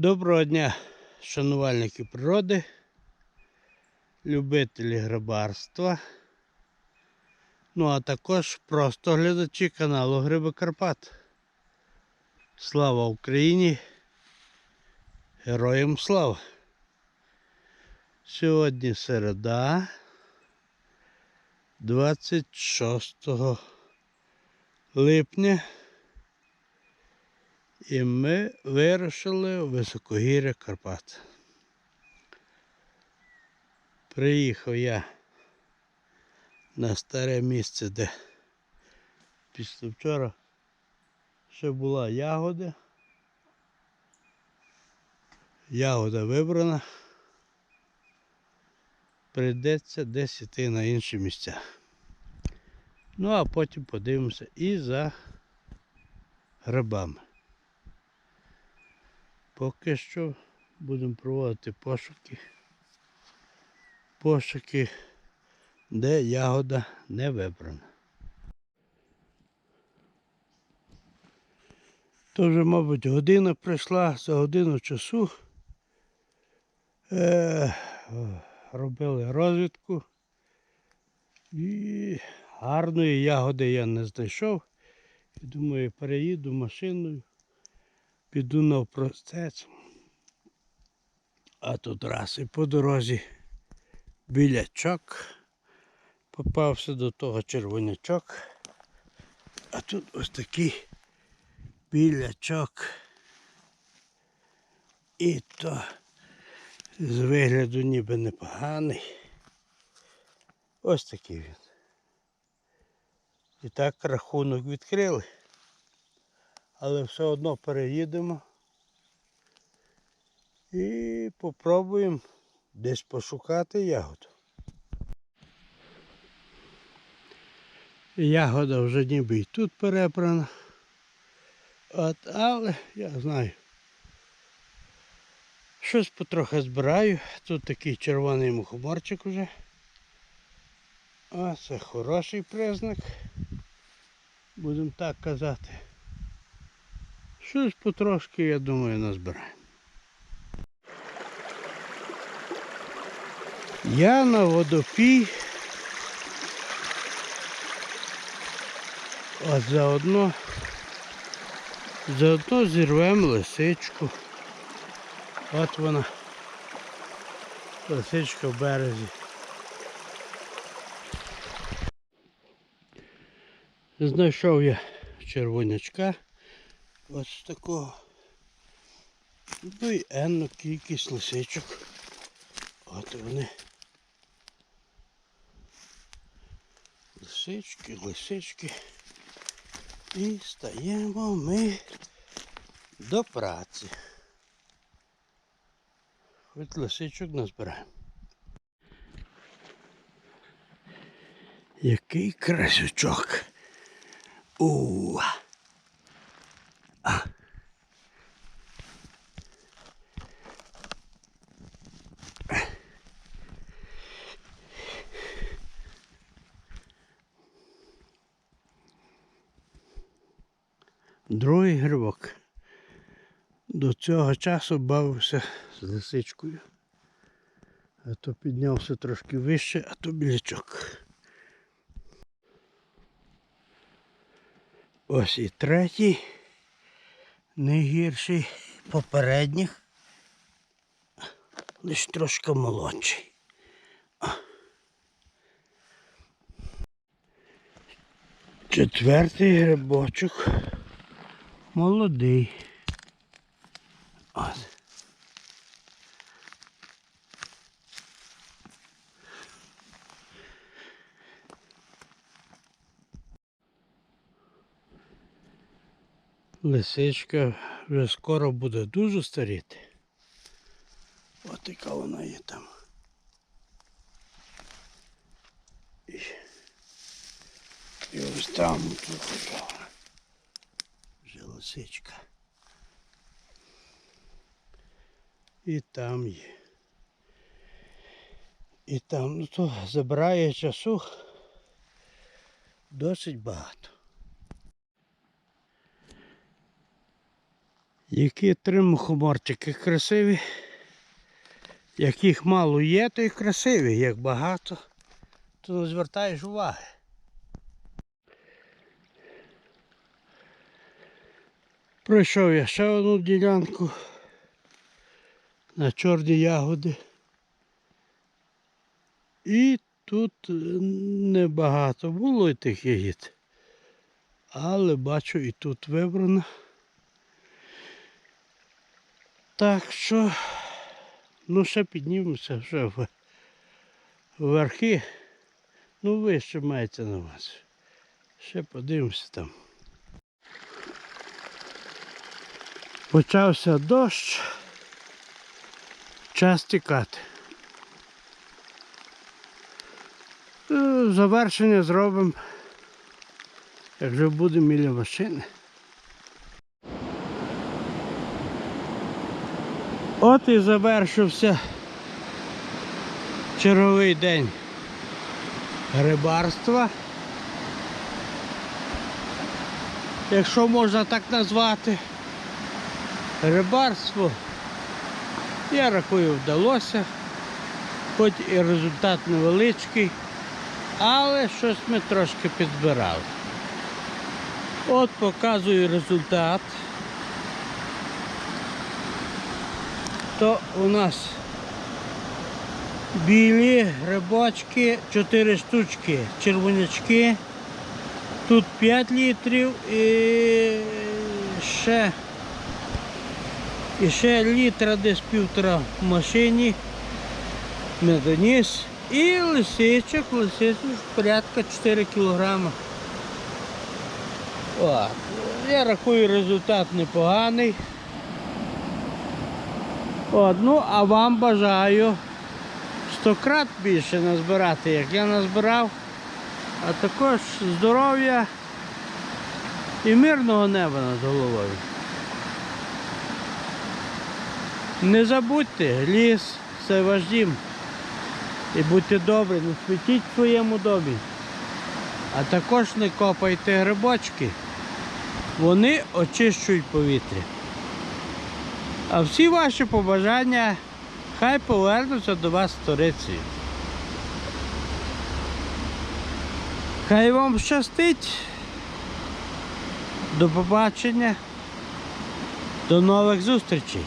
Доброго дня, шанувальники природи, любителі грибарства, ну а також просто глядачі каналу Гриби Карпат. Слава Україні! Героям слава! Сьогодні середа 26 липня. І ми вирушили в високогір'я Карпат. Приїхав я на старе місце, де після вчора ще була ягода. Ягода вибрана. Прийдеться десь іти на інші місця. Ну а потім подивимося і за грибами. Поки що будемо проводити пошуки. Пошуки, де ягода не вибрана. То вже, мабуть, година прийшла за годину часу. Е, робили розвідку. І гарної ягоди я не знайшов. І думаю, переїду машиною піду навпростець. А тут раз і по дорозі білячок. Попався до того червонячок. А тут ось такий білячок. І то з вигляду ніби непоганий. Ось такий він. І так рахунок відкрили але все одно переїдемо і попробуємо десь пошукати ягоду. Ягода вже ніби і тут перебрана. От, але я знаю. Щось потрохи збираю. Тут такий червоний мухоморчик вже. А це хороший признак. Будемо так казати. Щось потрошки, я думаю, назбираємо. Я на водопій. А заодно заодно зірвемо лисичку. От вона. Лисичка в березі. Знайшов я червонячка. Ось такого. Ну і енну кількість лисичок. От вони. Лисички, лисички. І стаємо ми до праці. Хоч лисичок назбираємо. Який красючок. Ууу. Другий грибок. До цього часу бавився з лисичкою. А то піднявся трошки вище, а то білячок. Ось і третій, не гірший попередніх, лише трошки молодший. Четвертий грибочок молодий. От. Лисичка вже скоро буде дуже старіти. От яка вона є там. І, і ось там тут лисичка. І там є. І там ну, то забирає часу досить багато. Які три мухоморчики красиві. Яких мало є, то й красиві. Як багато, то не звертаєш уваги. Пройшов я ще одну ділянку на чорні ягоди. І тут небагато було і тих ягід. Але бачу і тут вибрано. Так що, ну ще піднімемося вже в верхи. Ну вище мається на вас. Ще подивимося там. Почався дощ. Час тікати. Е, Завершення зробимо, як вже буде біля машини. От і завершився черговий день рибарства. Якщо можна так назвати. Рибарство, я рахую, вдалося, хоч і результат невеличкий, але щось ми трошки підзбирали. От показую результат. То у нас білі грибочки, 4 штучки, червонячки. Тут 5 літрів і ще, і ще літра десь півтора в машині. Не доніс. І лисичок, лисичок порядка 4 кілограма. О, я рахую результат непоганий. От, ну, а вам бажаю 100 крат більше назбирати, як я назбирав. А також здоров'я і мирного неба над головою. Не забудьте, ліс це ваш дім. І будьте добрі, не світіть в своєму домі. А також не копайте грибочки. Вони очищують повітря. А всі ваші побажання хай повернуться до вас сторицею. Хай вам щастить. До побачення. До нових зустрічей.